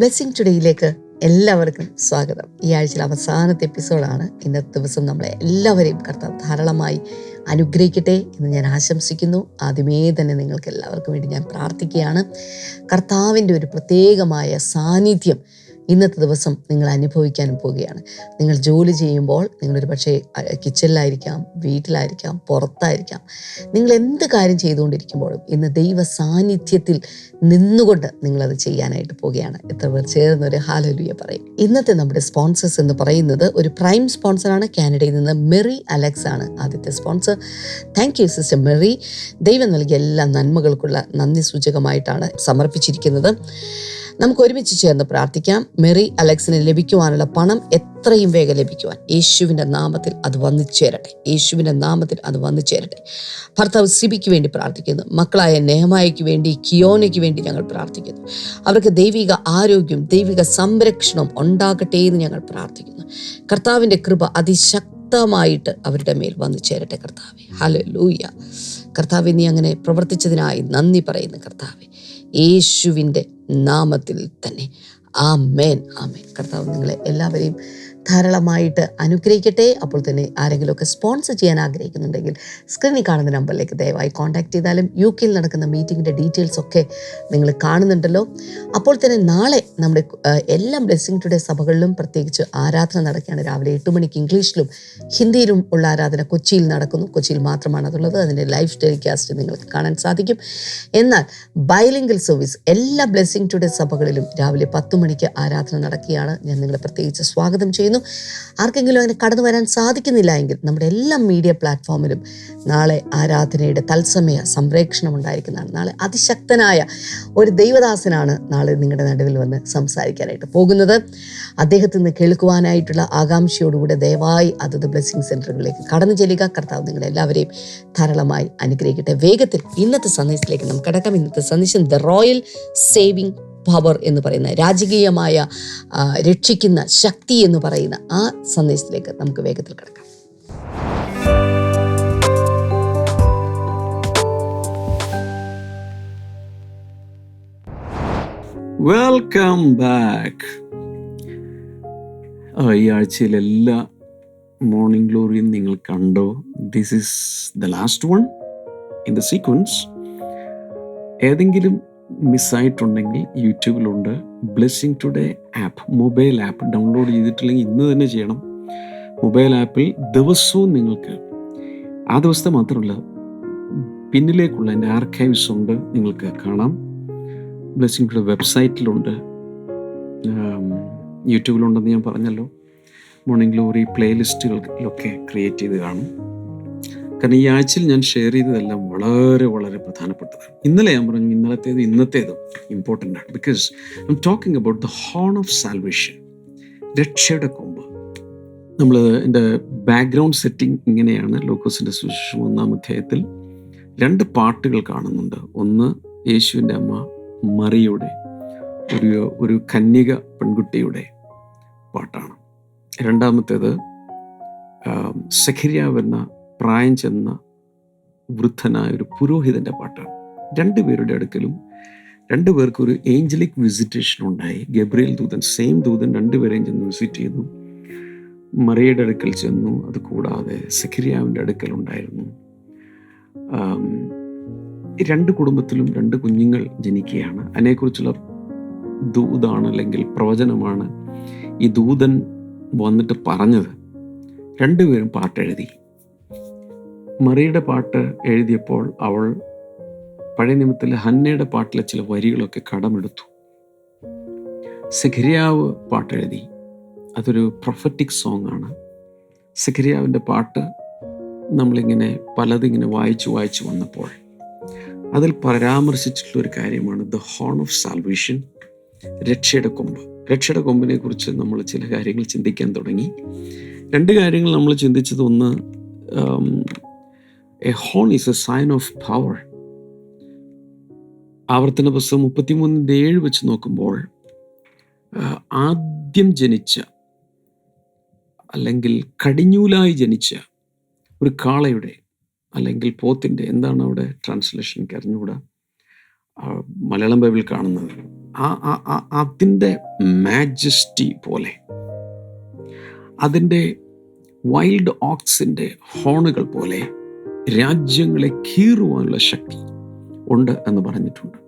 Blessing ടുഡേയിലേക്ക് എല്ലാവർക്കും സ്വാഗതം. ഈ ആഴ്ചയിലെ അവസാനത്തെ എപ്പിസോഡാണ് ഇന്നത്തെ ദിവസം നമ്മളെ എല്ലാവരെയും കർത്താവ് ധാരാളമായി അനുഗ്രഹിക്കട്ടെ എന്ന് ഞാൻ ആശംസിക്കുന്നു. ആദ്യമേ തന്നെ നിങ്ങൾക്ക് എല്ലാവർക്കും വേണ്ടി ഞാൻ പ്രാർത്ഥിക്കുകയാണ്. കർത്താവിന്റെ ഒരു പ്രത്യേകമായ സാന്നിധ്യം ഇന്നത്തെ ദിവസം നിങ്ങൾ അനുഭവിക്കാനും പോവുകയാണ് നിങ്ങൾ ജോലി ചെയ്യുമ്പോൾ നിങ്ങളൊരു പക്ഷേ കിച്ചണിലായിരിക്കാം വീട്ടിലായിരിക്കാം പുറത്തായിരിക്കാം. നിങ്ങൾ എന്ത് കാര്യം ചെയ്തുകൊണ്ടിരിക്കുമ്പോഴും ഇന്ന് ദൈവ സാന്നിധ്യത്തിൽ നിന്നുകൊണ്ട് നിങ്ങളത് ചെയ്യാനായിട്ട് പോവുകയാണ് എത്ര പേർ ചേർന്ന് ഒരു ഹാലലുയ പറയും. ഇന്നത്തെ നമ്മുടെ സ്പോൺസേഴ്സ് എന്ന് പറയുന്നത് ഒരു പ്രൈം സ്പോൺസറാണ് കാനഡയിൽ നിന്ന് മെറി അലക്സ് ആണ് ആദ്യത്തെ sponsor thank you sister Mary. ദൈവം നൽകിയ എല്ലാ നന്മകൾക്കുള്ള നന്ദി സൂചകമായിട്ടാണ് സമർപ്പിച്ചിരിക്കുന്നത്. നമുക്ക് ഒരുമിച്ച് ചേർന്ന് പ്രാർത്ഥിക്കാം. മെറി അലക്സിന് ലഭിക്കുവാനുള്ള പണം എത്രയും വേഗം ലഭിക്കുവാൻ. യേശുവിന്റെ നാമത്തിൽ അത് വന്നു ചേരട്ടെ. യേശുവിന്റെ നാമത്തിൽ അത് വന്നു ചേരട്ടെ. ഭർത്താവ് സിബിക്ക് വേണ്ടി പ്രാർത്ഥിക്കുന്നു. മക്കളായ നെഹമായയ്ക്ക് വേണ്ടി കിയോനയ്ക്ക് വേണ്ടി ഞങ്ങൾ പ്രാർത്ഥിക്കുന്നു. അവർക്ക് ദൈവിക ആരോഗ്യം ദൈവിക സംരക്ഷണം ഉണ്ടാകട്ടെ എന്ന് ഞങ്ങൾ പ്രാർത്ഥിക്കുന്നു. കർത്താവിന്റെ കൃപ അതിശക്തമായിട്ട് അവരുടെ മേൽ വന്നു ചേരട്ടെ കർത്താവെ. ഹലോ ലൂയ കർത്താവെ നീ അങ്ങനെ പ്രവർത്തിച്ചതിനായി നന്ദി പറയുന്നു കർത്താവെ. യേശുവിന്റെ നാമത്തിൽ തന്നെ. ആ മേൻ ആ മേൻ കർത്താവ് നിങ്ങളെ എല്ലാവരെയും ധാരാളമായിട്ട് അനുഗ്രഹിക്കട്ടെ. അപ്പോൾ തന്നെ ആരെങ്കിലുമൊക്കെ സ്പോൺസർ ചെയ്യാൻ ആഗ്രഹിക്കുന്നുണ്ടെങ്കിൽ സ്ക്രീനിൽ കാണുന്ന നമ്പറിലേക്ക് ദയവായി കോൺടാക്ട് ചെയ്താലും യു കെയിൽ നടക്കുന്ന മീറ്റിങ്ങിന്റെ ഡീറ്റെയിൽസ് ഒക്കെ നിങ്ങൾ കാണുന്നുണ്ടല്ലോ. അപ്പോൾ തന്നെ നാളെ നമ്മുടെ എല്ലാ ബ്ലെസ്സിങ് ടുഡേ സഭകളിലും പ്രത്യേകിച്ച് ആരാധന നടക്കുകയാണ്. രാവിലെ എട്ട് മണിക്ക് ഇംഗ്ലീഷിലും ഹിന്ദിയിലും ഉള്ള ആരാധന കൊച്ചിയിൽ നടക്കുന്നു. കൊച്ചിയിൽ മാത്രമാണ് അതുള്ളത്. അതിന്റെ ലൈവ് ടെലികാസ്റ്റ് നിങ്ങൾക്ക് കാണാൻ സാധിക്കും. എന്നാൽ ബൈലിംഗൽ സർവീസ് എല്ലാ ബ്ലെസ്സിങ് ടുഡേ സഭകളിലും രാവിലെ പത്ത് മണിക്ക് ആരാധന നടക്കുകയാണ്. ഞാൻ നിങ്ങളെ പ്രത്യേകിച്ച് സ്വാഗതം ചെയ്യുന്നു. ആർക്കെങ്കിലും അങ്ങനെ കടന്നു വരാൻ സാധിക്കുന്നില്ല എങ്കിൽ നമ്മുടെ എല്ലാ മീഡിയ പ്ലാറ്റ്ഫോമിലും നാളെ ആരാധനയുടെ തത്സമയ സംപ്രേക്ഷണം ഉണ്ടായിരിക്കുന്നതാണ്. നാളെ അതിശക്തനായ ഒരു ദൈവദാസനാണ് നാളെ നിങ്ങളുടെ നടുവിൽ വന്ന് സംസാരിക്കാനായിട്ട് പോകുന്നത്. അദ്ദേഹത്തിൽ നിന്ന് കേൾക്കുവാനായിട്ടുള്ള ആകാംക്ഷയോടുകൂടെ ദയവായി അതത് ബ്ലെസ്സിങ് സെന്ററുകളിലേക്ക് കടന്നു ചെല്ലുക. കർത്താവ് നിങ്ങളെല്ലാവരെയും ധാരാളമായി അനുഗ്രഹിക്കട്ടെ. വേഗത്തിൽ ഇന്നത്തെ സന്ദേശത്തിലേക്ക് നമുക്ക് കടക്കാം. ഇന്നത്തെ സന്ദേശം ദ റോയൽ സേവിങ് പവർ എന്ന് പറയുന്ന രാജകീയമായ രക്ഷിക്കുന്ന ശക്തി എന്ന് പറയുന്ന ആ സന്ദേശത്തിലേക്ക് നമുക്ക് വേഗത്തിൽ കിടക്കാം. വെൽക്കം ബാക്ക് ഈ ആഴ്ചയിൽ എല്ലാ മോർണിംഗ് ഗ്ലോറിയും നിങ്ങൾ കണ്ടോ? This is the last one in the sequence ഏതെങ്കിലും മിസ്സായിട്ടുണ്ടെങ്കിൽ യൂട്യൂബിലുണ്ട്. Blessing today app mobile app download ചെയ്തിട്ടില്ലെങ്കിൽ ഇന്ന് തന്നെ ചെയ്യണം. മൊബൈൽ ആപ്പിൽ ദിവസവും നിങ്ങൾക്ക് ആ ദിവസത്തെ മാത്രമല്ല പിന്നിലേക്കുള്ള എന്റെ ആർക്കൈവ്സ് ഉണ്ട് നിങ്ങൾക്ക് കാണാം. ബ്ലെസ്സിങ് ടുഡേ വെബ്സൈറ്റിലുണ്ട് യൂട്യൂബിലുണ്ടെന്ന് ഞാൻ പറഞ്ഞല്ലോ. മോർണിംഗ് ഗ്ലോറി പ്ലേലിസ്റ്റുകളിലൊക്കെ ക്രിയേറ്റ് ചെയ്ത് കാണും. കാരണം ഈ ആഴ്ചയിൽ ഞാൻ ഷെയർ ചെയ്തതെല്ലാം വളരെ വളരെ പ്രധാനപ്പെട്ടതാണ്. ഇന്നലെ ഞാൻ പറഞ്ഞു ഇന്നലത്തേതും ഇന്നത്തേതും ഇമ്പോർട്ടന്റ് ആണ്. Because I'm talking about the horn of salvation രക്ഷയുടെ കൊമ്പ്. നമ്മൾ എന്റെ ബാക്ക്ഗ്രൗണ്ട് സെറ്റിംഗ് ഇങ്ങനെയാണ്. ലോക്കോസിന്റെ സുശേഷം ഒന്നാം അധ്യായത്തിൽ രണ്ട് പാട്ടുകൾ കാണുന്നുണ്ട്. ഒന്ന് യേശുവിന്റെ അമ്മ മറിയുടെ ഒരു ഒരു കന്യക പെൺകുട്ടിയുടെ പാട്ടാണ്. രണ്ടാമത്തേത് ആം, എന്ന പ്രായം ചെന്ന വൃദ്ധനായ ഒരു പുരോഹിതന്റെ പാട്ടാണ്. രണ്ടുപേരുടെ അടുക്കലും രണ്ടു പേർക്ക് ഒരു ഏഞ്ചലിക് വിസിറ്റേഷൻ ഉണ്ടായി. ഗബ്രിയൽ ദൂതൻ സെയിം ദൂതൻ രണ്ടുപേരെയും ചെന്ന് വിസിറ്റ് ചെയ്തു. മറിയയുടെ അടുക്കൽ ചെന്നു. അത് കൂടാതെ സെഖര്യാവിന്റെ അടുക്കൽ ഉണ്ടായിരുന്നു. രണ്ട് കുടുംബത്തിലും രണ്ട് കുഞ്ഞുങ്ങൾ ജനിക്കുകയാണ്. അതിനെക്കുറിച്ചുള്ള ദൂതാണ് അല്ലെങ്കിൽ പ്രവചനമാണ് ഈ ദൂതൻ വന്നിട്ട് പറഞ്ഞത്. രണ്ടുപേരും പാട്ടെഴുതി. മറിയുടെ പാട്ട് എഴുതിയപ്പോൾ അവൾ പഴയ നിയമത്തിലെ ഹന്നയുടെ പാട്ടിലെ ചില വരികളൊക്കെ കടമെടുത്തു. സെഖരിയാവ് പാട്ടെഴുതി അതൊരു പ്രൊഫറ്റിക് സോങ് ആണ്. സെഖരിയാവിന്റെ പാട്ട് നമ്മളിങ്ങനെ പലതിങ്ങനെ വായിച്ചു വായിച്ചു വന്നപ്പോൾ അതിൽ പരാമർശിച്ചിട്ടുള്ള ഒരു കാര്യമാണ് ദ ഹോൺ ഓഫ് സാൽവേഷൻ രക്ഷയുടെ കൊമ്പ്. രക്ഷയുടെ കൊമ്പിനെ കുറിച്ച് നമ്മൾ ചില കാര്യങ്ങൾ ചിന്തിക്കാൻ തുടങ്ങി. രണ്ട് കാര്യങ്ങൾ നമ്മൾ ചിന്തിച്ചത് ഒന്ന് a horn is a sign of power ആവർത്തന പുസ്തകം മുപ്പത്തിമൂന്നിന്റെ ഏഴ് വെച്ച് നോക്കുമ്പോൾ ആദ്യം ജനിച്ച അല്ലെങ്കിൽ കടിഞ്ഞൂലായി ജനിച്ച ഒരു കാളയുടെ അല്ലെങ്കിൽ പോത്തിന്റെ എന്താണ് അവിടെ ട്രാൻസ്ലേഷൻ എനിക്ക് അറിഞ്ഞുകൂടാ? മലയാളം ബൈബിൾ കാണുന്നത്. ആ- അതിന്റെ മാജസ്റ്റി പോലെ അതിന്റെ വൈൽഡ് ഓക്സിന്റെ ഹോണുകൾ പോലെ രാജ്യങ്ങളെ കീറുവാനുള്ള ശക്തി ഉണ്ട് എന്ന് പറഞ്ഞിട്ടുണ്ട്.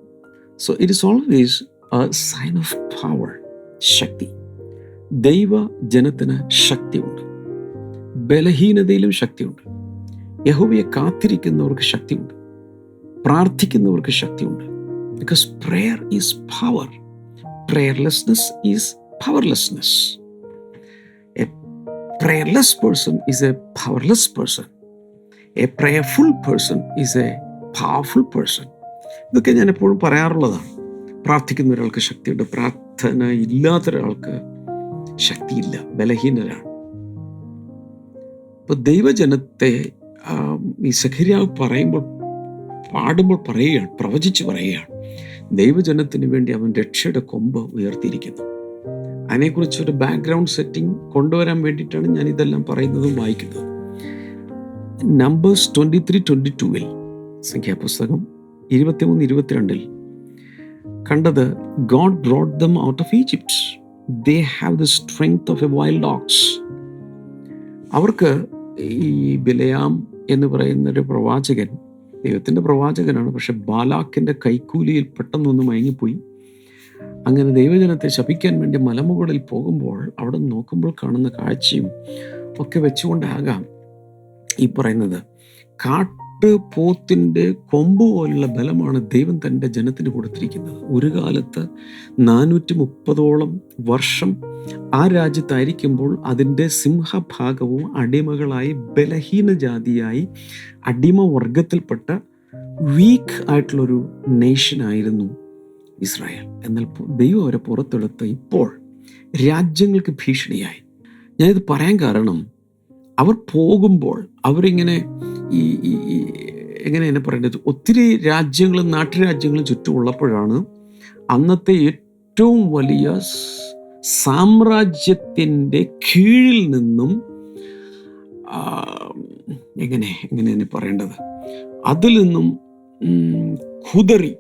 So it is always a sign of power ശക്തി. ദൈവ ജനത്തിന് ശക്തിയുണ്ട്. ബലഹീനതയിലും ശക്തിയുണ്ട്. യഹോവയെ കാത്തിരിക്കുന്നവർക്ക് ശക്തിയുണ്ട്. പ്രാർത്ഥിക്കുന്നവർക്ക് ശക്തിയുണ്ട്. Because prayer is power prayerlessness is powerlessness a prayerless person is a powerless person. A prayerful person is a powerful person ഇതൊക്കെ ഞാൻ എപ്പോഴും പറയാറുള്ളതാണ്. പ്രാർത്ഥിക്കുന്ന ഒരാൾക്ക് ശക്തിയുണ്ട്. പ്രാർത്ഥന ഇല്ലാത്ത ഒരാൾക്ക് ശക്തിയില്ല. ബലഹീനരാണ്. ഇപ്പൊ ദൈവജനത്തെ ഈ സഖരിയാവ് പറയുമ്പോൾ പാടുമ്പോൾ പറയുകയാണ് പ്രവചിച്ച് പറയുകയാണ്. ദൈവജനത്തിന് വേണ്ടി അവൻ രക്ഷയുടെ കൊമ്പ് ഉയർത്തിയിരിക്കുന്നു. അതിനെക്കുറിച്ചൊരു ബാക്ക്ഗ്രൗണ്ട് സെറ്റിംഗ് കൊണ്ടുവരാൻ വേണ്ടിയിട്ടാണ് ഞാൻ ഇതെല്ലാം പറയുന്നതും വായിക്കുന്നതും. നമ്പേഴ്സ് ട്വന്റി ത്രീ ട്വന്റി ടൂവിൽ സംഖ്യാപുസ്തകം ഇരുപത്തിമൂന്ന് ഇരുപത്തിരണ്ടിൽ കണ്ടത് God brought them out of Egypt they have the strength of a wild dogs അവർക്ക് ഈ ബിലയാം എന്ന് പറയുന്ന ഒരു പ്രവാചകൻ ദൈവത്തിന്റെ പ്രവാചകനാണ് പക്ഷെ ബാലാക്കിന്റെ കൈക്കൂലിയിൽ പെട്ടെന്നൊന്ന് മയങ്ങിപ്പോയി. അങ്ങനെ ദൈവജനത്തെ ശപിക്കാൻ വേണ്ടി മലമുകളിൽ പോകുമ്പോൾ അവിടെ നോക്കുമ്പോൾ കാണുന്ന കാഴ്ചയും ഒക്കെ വെച്ചുകൊണ്ടാകാം ഈ പറയുന്നത്. കാട്ട് പോത്തിന്റെ കൊമ്പ് പോലുള്ള ബലമാണ് ദൈവം തന്റെ ജനത്തിന് കൊടുത്തിരിക്കുന്നത്. ഒരു കാലത്ത് നാനൂറ്റി മുപ്പതോളം വർഷം ആ രാജ്യത്തായിരിക്കുമ്പോൾ അതിന്റെ സിംഹഭാഗവും അടിമകളായി ബലഹീന ജാതിയായി അടിമവർഗത്തിൽപ്പെട്ട വീക്ക് ആയിട്ടുള്ളൊരു നേഷനായിരുന്നു ഇസ്രായേൽ. എന്നാൽ ദൈവം അവരെ പുറത്തെടുത്ത് ഇപ്പോൾ രാജ്യങ്ങൾക്ക് ഭീഷണിയായി. ഞാനിത് പറയാൻ കാരണം അവർ പോകുമ്പോൾ അവരിങ്ങനെ ഈ എങ്ങനെ എന്നെ പറയേണ്ടത്? ഒത്തിരി രാജ്യങ്ങളും നാട്ടുരാജ്യങ്ങളും ചുറ്റുമുള്ളപ്പോഴാണ് അന്നത്തെ ഏറ്റവും വലിയ സാമ്രാജ്യത്തിന്റെ കീഴിൽ നിന്നും എങ്ങനെ എങ്ങനെ എന്നെ പറയേണ്ടത്? അതിൽ നിന്നും കുതറി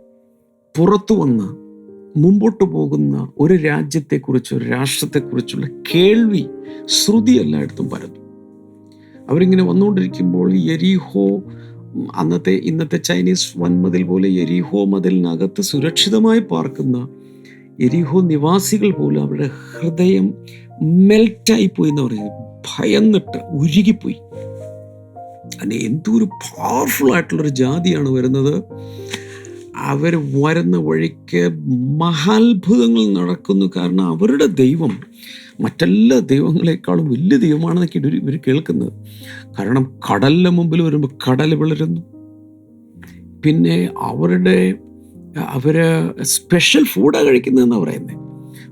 പുറത്തു വന്ന് മുമ്പോട്ട് പോകുന്ന ഒരു രാജ്യത്തെക്കുറിച്ച് ഒരു രാഷ്ട്രത്തെക്കുറിച്ചുള്ള കേൾവി ശ്രുതി എല്ലായിടത്തും പരന്നു. അവരിങ്ങനെ വന്നുകൊണ്ടിരിക്കുമ്പോൾ എരീഹോ അന്നത്തെ ഇന്നത്തെ ചൈനീസ് വൻമതിൽ പോലെ എരിഹോ മതിലിനകത്ത് സുരക്ഷിതമായി പാർക്കുന്ന എരിഹോ നിവാസികൾ പോലും അവരുടെ ഹൃദയം മെൽറ്റായി പോയി എന്ന് പറയുന്നത് ഭയന്നിട്ട് ഉരുകിപ്പോയി. അങ്ങനെ ഒരു പവർഫുൾ ആയിട്ടുള്ളൊരു ജാതിയാണ് വരുന്നത്. അവർ വരുന്ന വഴിക്ക് മഹാത്ഭുതങ്ങൾ നടക്കുന്നു. കാരണം അവരുടെ ദൈവം മറ്റെല്ലാ ദൈവങ്ങളെക്കാളും വലിയ ദൈവമാണെന്നൊക്കെ ഇവർ കേൾക്കുന്നത്. കാരണം കടലിന്റെ മുമ്പിൽ വരുമ്പോൾ കടൽ വിളരുന്നു. പിന്നെ അവരുടെ അവർ സ്പെഷ്യൽ ഫുഡാണ് കഴിക്കുന്നതെന്ന് പറയുന്നത്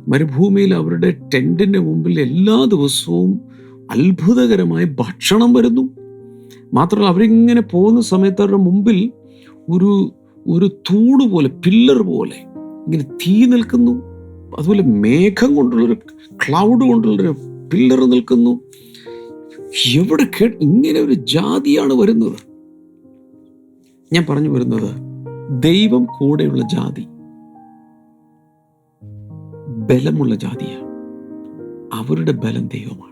മരുഭൂമിയിൽ അവരുടെ ടെന്റിന്റെ മുമ്പിൽ എല്ലാ ദിവസവും അത്ഭുതകരമായ ഭക്ഷണം വരുന്നു. മാത്രമല്ല അവരിങ്ങനെ പോകുന്ന സമയത്ത് അവരുടെ മുമ്പിൽ ഒരു ഒരു തൂണ് പോലെ പില്ലർ പോലെ ഇങ്ങനെ തീ നിൽക്കുന്നു. അതുപോലെ മേഘം കൊണ്ടുള്ളൊരു ക്ലൗഡ് കൊണ്ടുള്ളൊരു പില്ലർ നിൽക്കുന്നു. എവിടെ കേ ഇങ്ങനെ ഒരു ജാതിയാണ് വരുന്നത്. ഞാൻ പറഞ്ഞു വരുന്നത് ദൈവം കൂടെയുള്ള ജാതി ബലമുള്ള ജാതിയാണ്. അവരുടെ ബലം ദൈവമാണ്.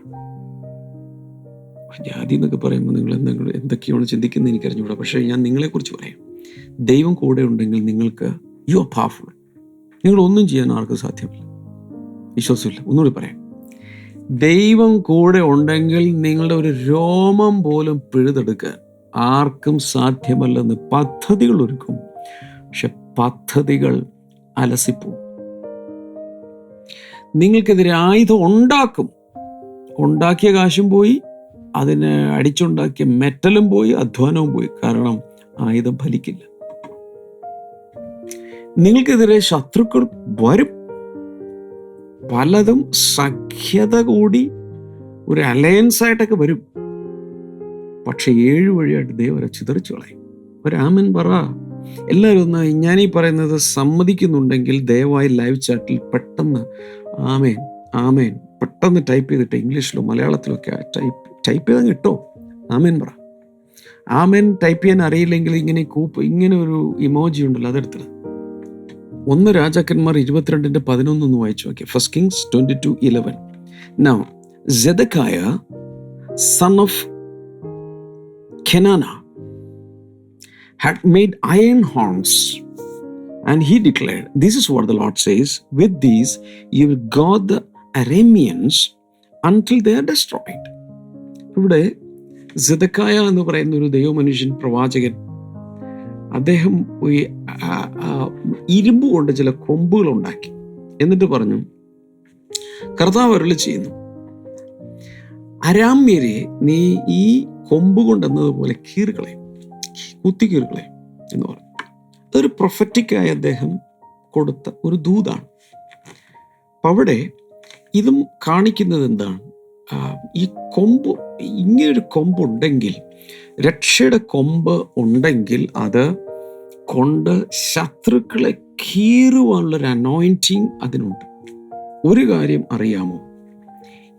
ജാതി എന്നൊക്കെ പറയുമ്പോൾ നിങ്ങൾ എന്തെങ്കിലും എന്തൊക്കെയാണ് ചിന്തിക്കുന്നത് എനിക്കറിഞ്ഞൂടാ പക്ഷേ ഞാൻ നിങ്ങളെക്കുറിച്ച് പറയാം. ദൈവം കൂടെ ഉണ്ടെങ്കിൽ നിങ്ങൾക്ക് യു ആർ പവർഫുൾ നിങ്ങൾ ഒന്നും ചെയ്യാൻ ആർക്കും സാധ്യമല്ല. വിശ്വാസമില്ല. ഒന്നുകൂടി പറയാം. ദൈവം കൂടെ ഉണ്ടെങ്കിൽ നിങ്ങളുടെ ഒരു രോമം പോലും പിഴുതെടുക്കാൻ ആർക്കും സാധ്യമല്ലെന്ന് പദ്ധതികൾ ഒരുക്കും. പക്ഷെ പദ്ധതികൾ അലസിപ്പോവും നിങ്ങൾക്കെതിരെ ആയുധം ഉണ്ടാക്കും. ഉണ്ടാക്കിയ കാശും പോയി അതിനെ അടിച്ചുണ്ടാക്കിയ മെറ്റലും പോയി അധ്വാനവും പോയി. കാരണം ആയുധം ഫലിക്കില്ല. നിങ്ങൾക്കെതിരെ ശത്രുക്കൾ വരും. പലതും സഖ്യത കൂടി ഒരു അലയൻസ് ആയിട്ടൊക്കെ വരും. പക്ഷെ ഏഴു വഴിയായിട്ട് ദൈവം ചിതറിച്ചു കളയും. ഒരാമൻ പറ. എല്ലാവരും ഒന്ന് ഈ പറയുന്നത് സമ്മതിക്കുന്നുണ്ടെങ്കിൽ ദയവായി ലൈവ് ചാറ്റിൽ പെട്ടെന്ന് ആമേൻ ആമേൻ. പെട്ടെന്ന് ടൈപ്പ് ചെയ്തിട്ട് ഇംഗ്ലീഷിലോ മലയാളത്തിലോ ഒക്കെ ടൈപ്പ് ടൈപ്പ് ചെയ്താൽ കിട്ടോ ആമേൻ പറ. ആമേൻ ടൈപ്പ് ചെയ്യാൻ അറിയില്ലെങ്കിൽ ഇങ്ങനെ കൂപ്പ് ഇങ്ങനെ ഒരു ഇമോജി ഉണ്ടല്ലോ അതെടുത്തത്. ഒന്ന് രാജാക്കന്മാർ ഇരുപത്തിരണ്ടിന്റെ പതിനൊന്ന് ഒന്ന് വായിച്ചു നോക്കി first Kings twenty two eleven now Zedekiah son of Chenaanah had made iron horns and he declared this is what the lord says with these you will guard the arameans until they are destroyed. ഇവിടെ സിദക്കായ എന്ന് പറയുന്ന ഒരു ദൈവമനുഷ്യൻ പ്രവാചകൻ. അദ്ദേഹം ഈ, ഇരുമ്പ് കൊണ്ട് ചില കൊമ്പുകൾ ഉണ്ടാക്കി. എന്നിട്ട് പറഞ്ഞു കർത്താവ് അരുളി ചെയ്യുന്നു അരാമ്യരെ നീ ഈ കൊമ്പ് കൊണ്ടെന്നതുപോലെ കീറുകളെ കുത്തിക്കീറുകളെ എന്ന് പറഞ്ഞു. അതൊരു പ്രൊഫറ്റിക്കായി അദ്ദേഹം കൊടുത്ത ഒരു ദൂതാണ്. അവിടെ ഇതും കാണിക്കുന്നത് എന്താണ്? ഈ കൊമ്പ് ഇങ്ങനൊരു കൊമ്പുണ്ടെങ്കിൽ രക്ഷയുടെ കൊമ്പ് ഉണ്ടെങ്കിൽ അത് കൊണ്ട് ശത്രുക്കളെ കീറുവാനുള്ളൊരു അനോയിന്റിങ് അതിനുണ്ട്. ഒരു കാര്യം അറിയാമോ?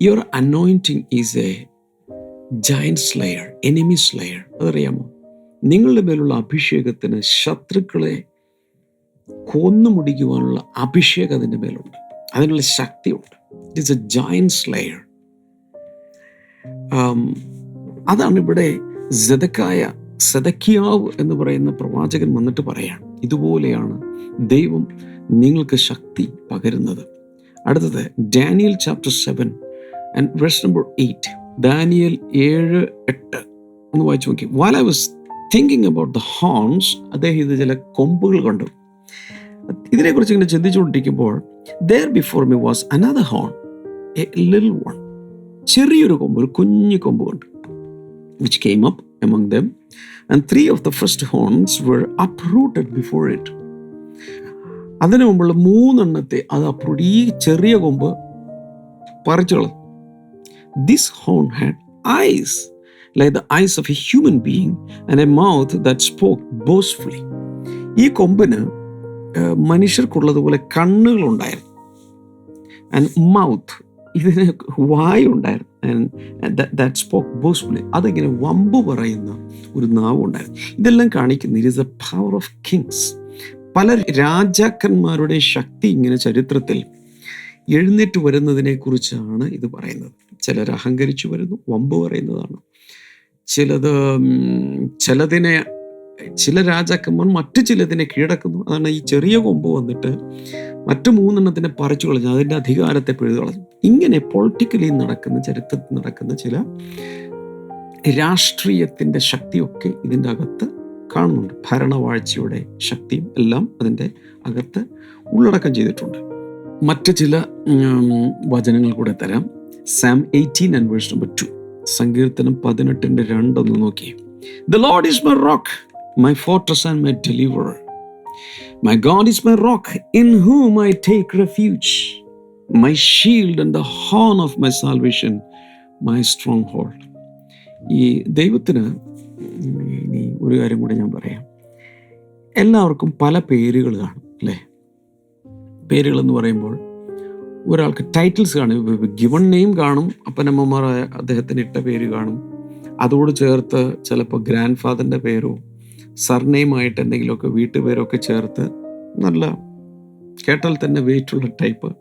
Your anointing is a giants slayer enemy slayer അതറിയാമോ? നിങ്ങളുടെ മേലുള്ള അഭിഷേകത്തിന് ശത്രുക്കളെ കൊന്നു മുടിക്കുവാനുള്ള അഭിഷേകം അതിന്റെ മേലുണ്ട്. അതിനുള്ള ശക്തിയുണ്ട്. It is a giants slayer അതാണ് ഇവിടെ ജതക്കായ സെതക്കിയാവ് എന്ന് പറയുന്ന പ്രവാചകൻ വന്നിട്ട് പറയാണ്. ഇതുപോലെയാണ് ദൈവം നിങ്ങൾക്ക് ശക്തി പകരുന്നത്. അടുത്തത് Daniel chapter seven and verse number eight Daniel ഏഴ് എട്ട്. ഒന്ന് വായിച്ചു നോക്കി. While I was thinking about the horns അദ്ദേഹം ഇത് ചില കൊമ്പുകൾ കണ്ടു. ഇതിനെക്കുറിച്ച് ഇങ്ങനെ ചിന്തിച്ചുകൊണ്ടിരിക്കുമ്പോൾ there before me was another horn a ലിൽ വൺ ചെറിയൊരു കൊമ്പ് ഒരു കുഞ്ഞു കൊമ്പ് കൊണ്ട് which came up among them and three of the first horns were uprooted before it അതിനു മുമ്പുള്ള മൂന്നെണ്ണത്തെ അത് അപ്രൂട്ട് ഈ ചെറിയ കൊമ്പ് പറിച്ചു കളഞ്ഞു this horn had eyes like the eyes of a human being and a mouth that spoke boastfully ഈ കൊമ്പിന് മനുഷ്യർക്കുള്ളതുപോലെ കണ്ണുകളുണ്ടായിരുന്നു. ആൻഡ് മൗത്ത് ഇതിന് വായുണ്ടായിരുന്നു. ദാറ്റ് സ്പോക്ക് ബോസ്ഫുള്ളി അതിങ്ങനെ വമ്പ് പറയുന്ന ഒരു നാവുണ്ടായിരുന്നു. ഇതെല്ലാം കാണിക്കുന്ന. It is a power of kings പല രാജാക്കന്മാരുടെ ശക്തി ഇങ്ങനെ ചരിത്രത്തിൽ എഴുന്നേറ്റ് വരുന്നതിനെ കുറിച്ചാണ് ഇത് പറയുന്നത്. ചിലർ അഹങ്കരിച്ചു വരുന്നു വമ്പ് പറയുന്നതാണ്. ചിലത് ചിലതിനെ ചില രാജാക്കന്മാർ മറ്റു ചിലതിനെ കീഴടക്കുന്നു. അതാണ് ഈ ചെറിയ കൊമ്പ് വന്നിട്ട് മറ്റു മൂന്നെണ്ണത്തിനെ പറിച്ചു കളഞ്ഞു അതിന്റെ അധികാരത്തെ പിഴുതു കളഞ്ഞു. ഇങ്ങനെ പൊളിറ്റിക്കലി നടക്കുന്ന ചരിത്രത്തിൽ നടക്കുന്ന ചില രാഷ്ട്രീയത്തിന്റെ ശക്തിയൊക്കെ ഇതിന്റെ അകത്ത് കാണുന്നുണ്ട്. ഭരണവാഴ്ചയുടെ ശക്തിയും എല്ലാം അതിന്റെ അകത്ത് ഉള്ളടക്കം ചെയ്തിട്ടുണ്ട്. മറ്റ് ചില വചനങ്ങൾ കൂടെ തരാം. Psalm eighteen and verse number two സങ്കീർത്തനം പതിനെട്ടിന്റെ രണ്ടൊന്ന് നോക്കി the Lord is my rock my fortress and my deliverer my God is my rock in whom I take refuge my shield and the horn of my salvation my stronghold ഈ ദൈവത്തിന് ഇനി ഒരു കാര്യം കൂടെ ഞാൻ പറയാം. എല്ലാവർക്കും പല പേരുകൾ കാണും അല്ലേ? പേരുകൾ എന്ന് പറയുമ്പോൾ ഒരാൾക്ക് ടൈറ്റിൽസ് കാണും ഗിവൺ നെയിം കാണും അപ്പനമ്മമാർ അദ്ദേഹത്തിന് ഇട്ട പേര് കാണും. അതോട് ചേർത്ത് ചിലപ്പോൾ ഗ്രാൻഡ് ഫാദറിന്റെ പേരോ സർനെയിമായിട്ട് എന്തെങ്കിലുമൊക്കെ വീട്ടുപേരൊക്കെ ചേർത്ത് നല്ല കേട്ടാൽ തന്നെ വെയിറ്റുള്ള ടൈപ്പ്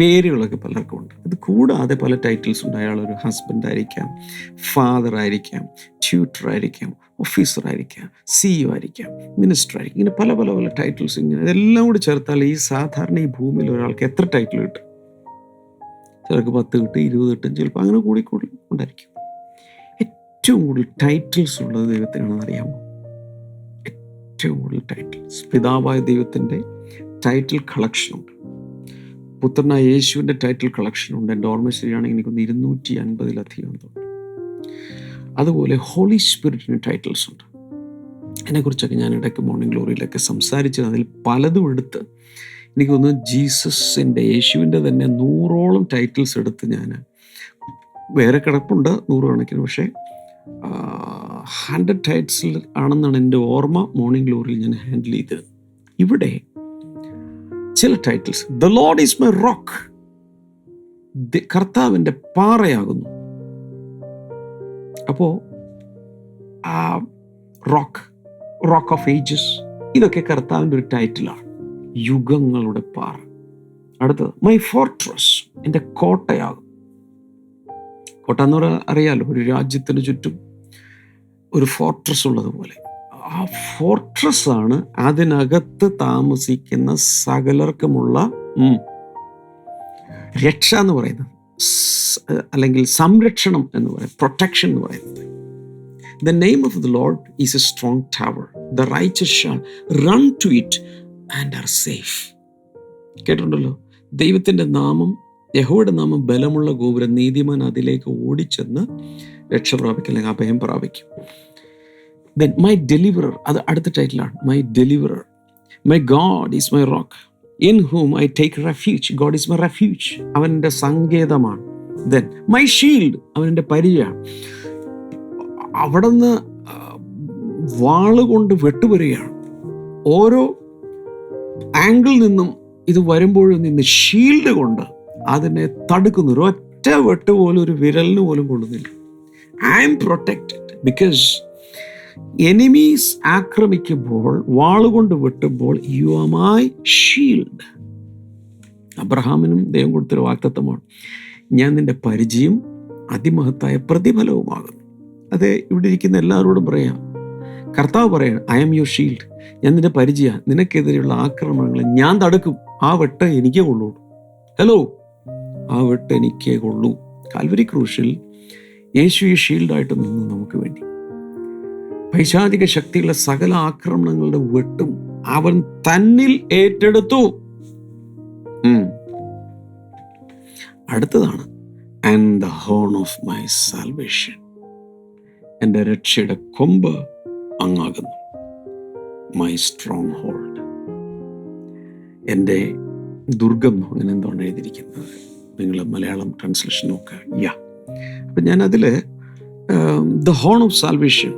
പേരുകളൊക്കെ പലർക്കും ഉണ്ട്. ഇത് കൂടാതെ പല ടൈറ്റിൽസ് ഉണ്ട്. അയാൾ ഒരു ഹസ്ബൻഡ് ആയിരിക്കാം ഫാദർ ആയിരിക്കാം ട്യൂട്ടർ ആയിരിക്കാം ഓഫീസർ ആയിരിക്കാം സിഇഒ ആയിരിക്കാം മിനിസ്റ്റർ ആയിരിക്കും. ഇങ്ങനെ പല പല പല ടൈറ്റിൽസ് ഇങ്ങനെ ഇതെല്ലാം കൂടി ചേർത്താൽ ഈ സാധാരണ ഈ ഭൂമിയിൽ ഒരാൾക്ക് എത്ര ടൈറ്റിൽ കിട്ടും? ചിലർക്ക് പത്ത് കിട്ടും ഇരുപത് കിട്ടും ചിലപ്പോൾ അങ്ങനെ കൂടി കൂടി ഉണ്ടായിരിക്കും. ഏറ്റവും കൂടുതൽ ടൈറ്റിൽസ് ഉള്ളത് ദൈവത്തിനാണെന്ന് അറിയാമോ? ഏറ്റവും കൂടുതൽ ടൈറ്റിൽസ് പിതാവായ ദൈവത്തിന്റെ ടൈറ്റിൽ കളക്ഷനുണ്ട് പുത്രനായ യേശുവിന്റെ ടൈറ്റിൽ കളക്ഷനുണ്ട് എന്റെ ഓർമ്മ ശരിയാണെങ്കിൽ എനിക്കൊന്ന് ഇരുന്നൂറ്റി അൻപതിലധികം അതുപോലെ ഹോളി സ്പിരിറ്റിന് ടൈറ്റിൽസ് ഉണ്ട്. അതിനെക്കുറിച്ചൊക്കെ ഞാൻ ഇടയ്ക്ക് മോർണിംഗ് ഗ്ലോറിയിലൊക്കെ സംസാരിച്ചത് അതിൽ പലതും എടുത്ത് എനിക്ക് തോന്നുന്നു ജീസസിന്റെ യേശുവിന്റെ തന്നെ നൂറോളം ടൈറ്റിൽസ് എടുത്ത് ഞാൻ വേറെ കിടപ്പുണ്ട് നൂറുകണക്കിന് പക്ഷേ ഹൺഡ്രഡ് ടൈറ്റ്സിൽ ആണെന്നാണ് എന്റെ ഓർമ്മ. മോർണിംഗ് ഗ്ലോറിയിൽ ഞാൻ ഹാൻഡിൽ ചെയ്തത്. ഇവിടെ ചില titles the Lord is my rock കർത്താവിന്റെ പാറയാകുന്നു. അപ്പോൾ ആ റോക്ക് റോക്ക് ഓഫ് ഏജസ് ഇതൊക്കെ കർത്താവിന്റെ ഒരു ടൈറ്റിലാണ് യുഗങ്ങളുടെ പാറ. അടുത്തത് മൈ ഫോർട്രസ് എന്റെ കോട്ടയാകും കോട്ട എന്ന് പറഞ്ഞാൽ അറിയാലോ. ഒരു രാജ്യത്തിന് ചുറ്റും ഒരു ഫോർട്രസ് ഉള്ളതുപോലെ. ആ ഫോർട്രസ് ആണ് അതിനകത്ത് താമസിക്കുന്ന സകലർക്കുമുള്ള രക്ഷ എന്ന് പറയുന്നത്. അല്ലെങ്കിൽ സംരക്ഷണം എന്ന് പറയുന്നത്. പ്രൊട്ടക്ഷൻ എന്ന് പറയുന്നത്. The name of the Lord is a strong tower the righteous run to it and are safe കേട്ടിട്ടുണ്ടല്ലോ? ദൈവത്തിന്റെ നാമം യഹോയുടെ നാമം ബലമുള്ള ഗോപുരം നീതിമാൻ അതിലേക്ക് ഓടിച്ചെന്ന് രക്ഷ പ്രാപിക്കും അല്ലെങ്കിൽ അഭയം പ്രാപിക്കും. ദെൻ മൈ ഡെലിവറർ അത് അടുത്ത ടൈറ്റിലാണ് my deliverer my God is my rock in whom I take refuge God is my refuge അവന്റെ സങ്കേതമാണ്. ദെൻ മൈ ഷീൽഡ് അവന്റെ പരിചയമാണ് അവിടെ നിന്ന് വാളുകൊണ്ട് വെട്ടുവരികയാണ് ഓരോ ആംഗിൾ നിന്നും ഇത് വരുമ്പോഴും നിന്ന് ഷീൽഡ് കൊണ്ട് അതിനെ തടുക്കുന്നു. ഒരു ഒറ്റ വെട്ട് പോലും ഒരു വിരലിന് പോലും കൊള്ളുന്നില്ല. I M protected because enemies ആക്രമിക്കുമ്പോൾ വാളുകൊണ്ട് വെട്ടുമ്പോൾ യു ആർ മൈ ഷീൽഡ് അബ്രഹാമിനും ദൈവം കൊടുത്തൊരു വാക്തത്വമാണ് ഞാൻ നിന്റെ പരിചയം അതിമഹത്തായ പ്രതിഫലവുമാകുന്നു. അത് ഇവിടെ ഇരിക്കുന്ന എല്ലാവരോടും പറയാം. കർത്താവ് പറയാണ് ഐ എം യുവർ ഷീൽഡ് ഞാൻ നിന്റെ പരിചയ. നിനക്കെതിരെയുള്ള ആക്രമണങ്ങളെ ഞാൻ തടുക്കും. ആ വെട്ട് എനിക്കേ കൊള്ളൂ ഹലോ ആ വെട്ട് എനിക്കേ കൊള്ളൂ കാൽവരി ക്രൂശിൽ യേശു ഈ ഷീൽഡായിട്ട് നിന്നു നമുക്ക് വേണ്ടി പൈശാചിക ശക്തിയുള്ള സകല ആക്രമണങ്ങളുടെ വെട്ടും അവൻ തന്നിൽ ഏറ്റെടുത്തു. അടുത്തതാണ് and the horn of my salvation എന്റെ രക്ഷയുടെ കൊമ്പ് അങ്ങാകുന്നു. മൈ സ്ട്രോങ് ഹോൾഡ് എന്റെ ദുർഗം അങ്ങനെ എന്താണ് എഴുതിയിരിക്കുന്നത്. നിങ്ങൾ മലയാളം ട്രാൻസ്ലേഷൻ നോക്കുക യാ. അപ്പം ഞാനതിൽ ദ ഹോൺ ഓഫ് സാൽവേഷൻ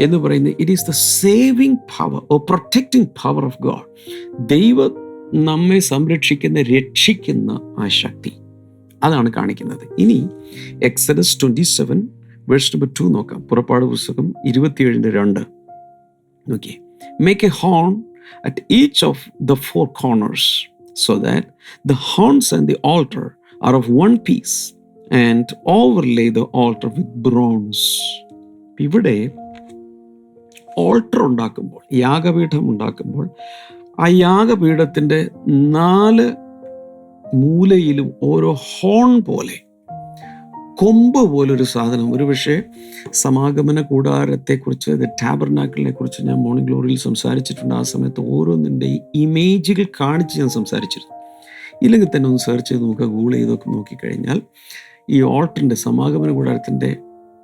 എന്ന് പറയുന്ന it is the saving power or protecting power of God ദൈവ നമ്മെ സംരക്ഷിക്കുന്ന രക്ഷിക്കുന്ന ആ ശക്തി. അതാണ് കാണിക്കുന്നത്. ഇനി Exodus twenty seven verse number two നോക്കാം. പുറപ്പാട് പുസ്തകം ഇരുപത്തിയേഴിന്റെ രണ്ട്. നോക്കിയേ. Make a horn at each of the four corners so that the horns and the altar are of one piece and overlay the altar with bronze ഇവിടെ altar ഉണ്ടാക്കുമ്പോൾ യാഗപീഠം ഉണ്ടാക്കുമ്പോൾ ആ യാഗപീഠത്തിന്റെ നാല് മൂലയിലും ഓരോ ഹോൺ പോലെ കൊമ്പ് പോലൊരു സാധനം. ഒരുപക്ഷെ സമാഗമന കൂടാരത്തെക്കുറിച്ച് ടാബർനാക്കിളിനെ കുറിച്ച് ഞാൻ മോർണിംഗ് ഗ്ലോറിയിൽ സംസാരിച്ചിട്ടുണ്ട്. ആ സമയത്ത് ഓരോന്നിന്റെ ഇമേജുകൾ കാണിച്ച് ഞാൻ സംസാരിച്ചിരുന്നു. ഇല്ലെങ്കിൽ തന്നെ ഒന്ന് സെർച്ച് ചെയ്ത് നോക്കുക ഗൂഗിൾ ചെയ്തൊക്കെ നോക്കിക്കഴിഞ്ഞാൽ ഈ ഓൾട്ടറിന്റെ സമാഗമന കൂടാരത്തിന്റെ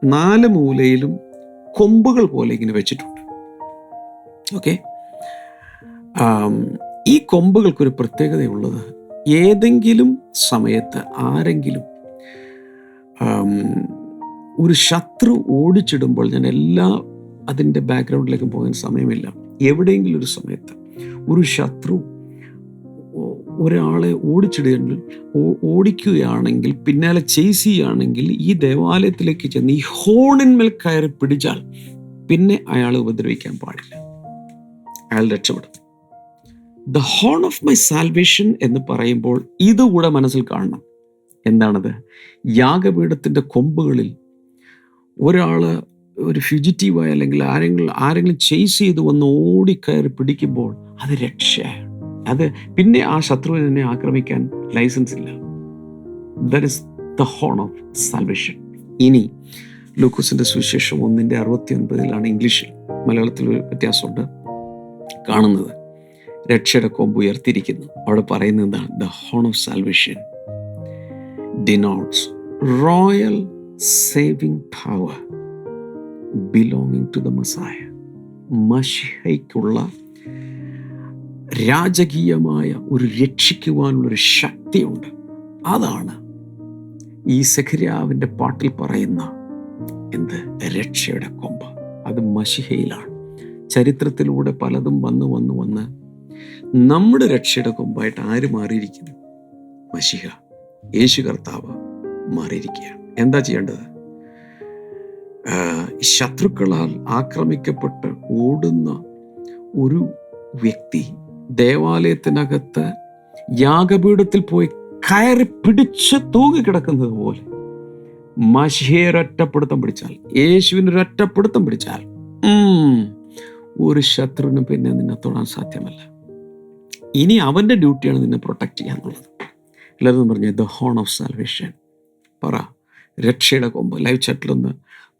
നാല് മൂലയിലും കൊമ്പുകൾ പോലെ ഇങ്ങനെ വെച്ചിട്ടുണ്ട്. ഓക്കെ ഈ കൊമ്പുകൾക്കൊരു പ്രത്യേകതയുള്ളത് ഏതെങ്കിലും സമയത്ത് ആരെങ്കിലും ഒരു ശത്രു ഓടിച്ചിടുമ്പോൾ ഞാൻ എല്ലാ അതിന്റെ ബാക്ക്ഗ്രൗണ്ടിലേക്കും പോകാൻ സമയമില്ല. എവിടെയെങ്കിലും ഒരു സമയത്ത് ഒരു ശത്രു ഒരാളെ ഓടിച്ചിടുകയാണെങ്കിൽ ഓടിക്കുകയാണെങ്കിൽ പിന്നാലെ ചേസ് ചെയ്യുകയാണെങ്കിൽ ഈ ദേവാലയത്തിലേക്ക് ചെന്ന് ഈ ഹോണിന്മേൽ കയറി പിടിച്ചാൽ പിന്നെ അയാൾ ഉപദ്രവിക്കാൻ പാടില്ല. അയാൾ രക്ഷപ്പെടും. The horn of my salvation എന്ന് പറയുമ്പോൾ ഇതുകൂടെ മനസ്സിൽ കാണണം. എന്താണത്? യാഗപീഠത്തിന്റെ കൊമ്പുകളിൽ ഒരാൾ ഒരു ഫ്യൂജിറ്റീവായ അല്ലെങ്കിൽ ആരെങ്കിലും ആരെങ്കിലും ചേസ് ചെയ്ത് വന്ന് ഓടിക്കയറി പിടിക്കുമ്പോൾ അത് രക്ഷയാണ് അത് പിന്നെ ആ ശത്രുവിനെ ആക്രമിക്കാൻ ലൈസൻസ് ഇല്ല. Is the horn of salvation ഇനി ലൂക്കോസിന്റെ സുവിശേഷം ഒന്നിന്റെ അറുപത്തി ഒൻപതിലാണ് ഇംഗ്ലീഷിൽ മലയാളത്തിൽ ഒരു വ്യത്യാസമുണ്ട്. കാണുന്നത്. രക്ഷയുടെ കൊമ്പ് ഉയർത്തിയിരിക്കുന്നു. അവിടെ പറയുന്നത് എന്താണ്? The horn of salvation denotes royal saving power belonging to the Messiah മഷിഹയ്ക്കുള്ള രാജകീയമായ ഒരു രക്ഷിക്കുവാനുള്ളൊരു ശക്തിയുണ്ട്. അതാണ് ഈ സെഖര്യാവിന്റെ പാട്ടിൽ പറയുന്ന എന്ത്? രക്ഷയുടെ കൊമ്പ്. അത് മഷിഹയിലാണ് ചരിത്രത്തിലൂടെ പലതും വന്ന് വന്ന് വന്ന് നമ്മുടെ രക്ഷയുടെ കൊമ്പായിട്ട് ആര് മാറിയിരിക്കുന്നു? മഷിഹ യേശു കർത്താവ് മാറിയിരിക്കുകയാണ്. എന്താ ചെയ്യേണ്ടത്? ശത്രുക്കളാൽ ആക്രമിക്കപ്പെട്ട് ഓടുന്ന ഒരു വ്യക്തി ദേവാലയത്തിനകത്ത് യാഗപീഠത്തിൽ പോയി കയറി പിടിച്ച് തൂങ്ങിക്കിടക്കുന്നത് പോലെ. മഷിയൊരൊറ്റപ്പിടുത്തം പിടിച്ചാൽ യേശുവിന് ഒരു ഒറ്റപ്പിടുത്തം പിടിച്ചാൽ ഒരു ശത്രുവിനും പിന്നെ നിന്നെ തൊടാൻ സാധ്യമല്ല. ഇനി അവന്റെ ഡ്യൂട്ടിയാണ് നിന്നെ പ്രൊട്ടക്റ്റ് ചെയ്യാന്നുള്ളത് എല്ലാവരും പറഞ്ഞു ദ ഹോൺ ഓഫ് സാൽവേഷൻ പറ. രക്ഷയുടെ കൊമ്പ്. ലൈവ് ചാറ്റിലൊന്ന്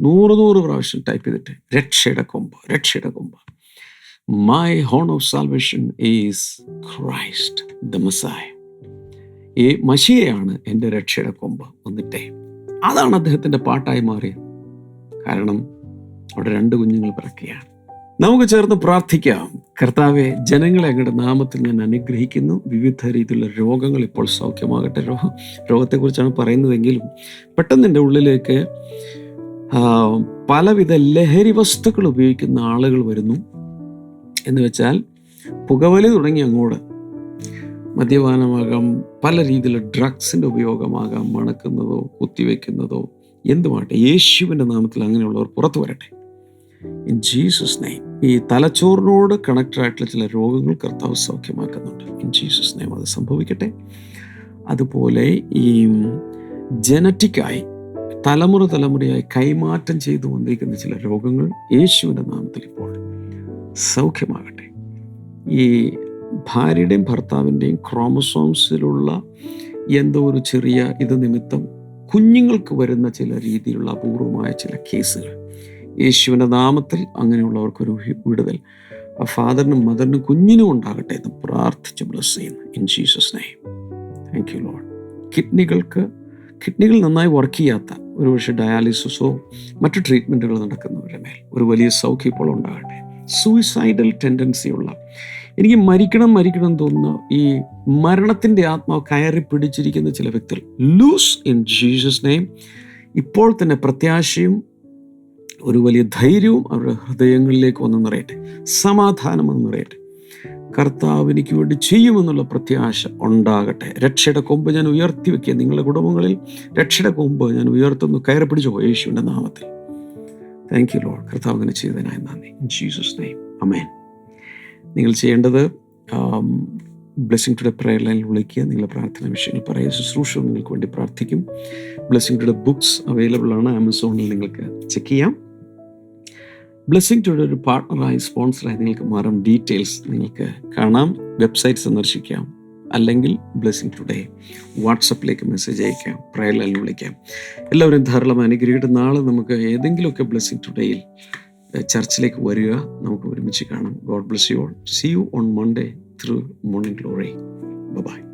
നൂറ് നൂറ് പ്രാവശ്യം ടൈപ്പ് ചെയ്തിട്ട് രക്ഷയുടെ കൊമ്പ് രക്ഷയുടെ കൊമ്പ്. My horn of salvation is Christ the Messiah ഈ മഷിയയാണ് എന്റെ രക്ഷയുടെ കൊമ്പ്. വന്നിട്ടേ. അതാണ് അദ്ദേഹത്തിന്റെ പാട്ടായി മാറിയത്. കാരണം അവിടെ രണ്ട് കുഞ്ഞുങ്ങൾ പിറക്കുകയാണ്. നമുക്ക് ചേർന്ന് പ്രാർത്ഥിക്കാം. കർത്താവെ ജനങ്ങളെ അങ്ങയുടെ നാമത്തിൽ ഞാൻ അനുഗ്രഹിക്കുന്നു. വിവിധ രീതിയിലുള്ള രോഗങ്ങൾ ഇപ്പോൾ സൗഖ്യമാകട്ടെ. രോഗം രോഗത്തെക്കുറിച്ചാണ് പറയുന്നതെങ്കിലും പെട്ടെന്ന് എന്റെ ഉള്ളിലേക്ക് പലവിധ ലഹരി വസ്തുക്കൾ ഉപയോഗിക്കുന്ന ആളുകൾ വരുന്നു. എന്ന് വെച്ചാൽ പുകവലി തുടങ്ങി അങ്ങോട്ട് മദ്യപാനമാകാം പല രീതിയിലുള്ള ഡ്രഗ്സിന്റെ ഉപയോഗമാകാം മണക്കുന്നതോ കുത്തിവെക്കുന്നതോ എന്തുമാകട്ടെ യേശുവിന്റെ നാമത്തിൽ അങ്ങനെയുള്ളവർ പുറത്തു വരട്ടെ. ഇൻ ജീസസ് നെയ്മ് ഈ തലച്ചോറിനോട് കണക്റ്റഡ് ആയിട്ടുള്ള ചില രോഗങ്ങൾ കർത്താവ് സൗഖ്യമാക്കുന്നുണ്ട്. ഇൻ ജീസസ് നെയ്മ് അത് സംഭവിക്കട്ടെ. അതുപോലെ ഈ ജനറ്റിക്കായി തലമുറ തലമുറയായി കൈമാറ്റം ചെയ്തു വന്നിരിക്കുന്ന ചില രോഗങ്ങൾ യേശുവിന്റെ നാമത്തിൽ ഇപ്പോൾ സൗഖ്യമാകട്ടെ. ഈ ഭാര്യയുടെയും ഭർത്താവിന്റെയും ക്രോമസോംസിലുള്ള എന്തോ ഒരു ചെറിയ ഇത് നിമിത്തം കുഞ്ഞുങ്ങൾക്ക് വരുന്ന ചില രീതിയിലുള്ള അപൂർവമായ ചില കേസുകൾ. യേശുവിന്റെ നാമത്തിൽ അങ്ങനെയുള്ളവർക്കൊരു വിടുതൽ. ആ ഫാദറിനും മദറിനും കുഞ്ഞിനും ഉണ്ടാകട്ടെ എന്ന് പ്രാർത്ഥിച്ച് ബ്ലസ് ചെയ്യുന്നു. In Jesus name thank you Lord കിഡ്നികൾക്ക് കിഡ്നികൾ നന്നായി വർക്ക് ചെയ്യാത്ത ഒരുപക്ഷെ ഡയാലിസിസോ മറ്റു ട്രീറ്റ്മെന്റുകൾ നടക്കുന്നവരുടെ മേൽ ഒരു വലിയ സൗഖ്യം ഇപ്പോൾ ഉണ്ടാകട്ടെ. സൂയിസൈഡൽ ടെൻഡൻസിയുള്ള എനിക്ക് മരിക്കണം മരിക്കണം തോന്നുന്ന ഈ മരണത്തിന്റെ ആത്മാവ് കയറി പിടിച്ചിരിക്കുന്ന ചില വ്യക്തികൾ. ലൂസ് ഇൻ ജീസസ് നെയിം ഇപ്പോൾ തന്നെ പ്രത്യാശയും ഒരു വലിയ ധൈര്യവും അവരുടെ ഹൃദയങ്ങളിലേക്ക് വന്ന് നിറയട്ടെ. സമാധാനം വന്ന് നിറയട്ടെ. കർത്താവ് എനിക്ക് വേണ്ടി ചെയ്യുമെന്നുള്ള പ്രത്യാശ ഉണ്ടാകട്ടെ. രക്ഷയുടെ കൊമ്പ് ഞാൻ ഉയർത്തി വെക്കുക. നിങ്ങളുടെ കുടുംബങ്ങളിൽ രക്ഷയുടെ കൊമ്പ് ഞാൻ ഉയർത്തുന്നു. കയറി പിടിച്ചു യേശുവിന്റെ നാമത്തിൽ. താങ്ക് യു ലോഡ് കർത്താവ് അങ്ങനെ ചെയ്തതിനായി നന്ദി. ജീസസ് നെയ്മ് അമേൻ നിങ്ങൾ ചെയ്യേണ്ടത് ബ്ലെസ്സിങ് ടുഡേ പ്രയർ ലൈനിൽ വിളിക്കുക. നിങ്ങളുടെ പ്രാർത്ഥന വിഷയങ്ങൾ പറയുക. ശുശ്രൂഷ നിങ്ങൾക്ക് വേണ്ടി പ്രാർത്ഥിക്കും. ബ്ലെസ്സിങ് ടുഡേ ബുക്സ് അവൈലബിൾ ആണ്. ആമസോണിൽ നിങ്ങൾക്ക് ചെക്ക് ചെയ്യാം. ബ്ലെസ്സിങ് ടുഡേ ഒരു പാർട്ട്ണറായി സ്പോൺസറായി നിങ്ങൾക്ക് മാറും. ഡീറ്റെയിൽസ് നിങ്ങൾക്ക് കാണാം. വെബ്സൈറ്റ് സന്ദർശിക്കാം. അല്ലെങ്കിൽ ബ്ലെസ്സിങ് ടുഡേ വാട്സപ്പിലേക്ക് മെസ്സേജ് അയക്കാം പ്രയലിൽ വിളിക്കാം. എല്ലാവരും ധാരാളം അനുഗ്രഹിക്കട്ടെ നാളെ നമുക്ക് ഏതെങ്കിലുമൊക്കെ ബ്ലെസ്സിങ് ടുഡേയിൽ ചർച്ചിലേക്ക് വരിക. നമുക്ക് ഒരുമിച്ച് കാണാം. God bless you all see you on Monday through Morning Glory bye